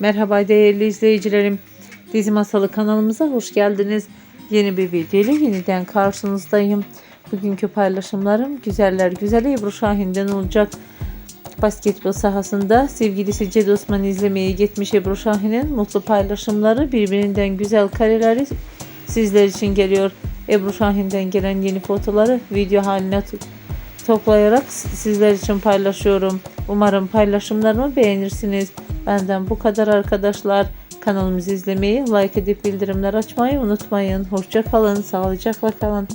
Merhaba değerli izleyicilerim. Dizi Masalı kanalımıza hoş geldiniz. Yeni bir video ile yeniden karşınızdayım. Bugünkü paylaşımlarım güzeller güzeli Ebru Şahin'den olacak. Basketbol sahasında sevgilisi Ced Osman izlemeye gitmiş Ebru Şahin'in mutlu paylaşımları birbirinden güzel kareleri sizler için geliyor. Ebru Şahin'den gelen yeni fotoları video haline to- toplayarak sizler için paylaşıyorum. Umarım paylaşımlarımı beğenirsiniz. Benden bu kadar arkadaşlar. Kanalımızı izlemeyi, like edip bildirimler açmayı unutmayın. Hoşça kalın, sağlıcakla kalın.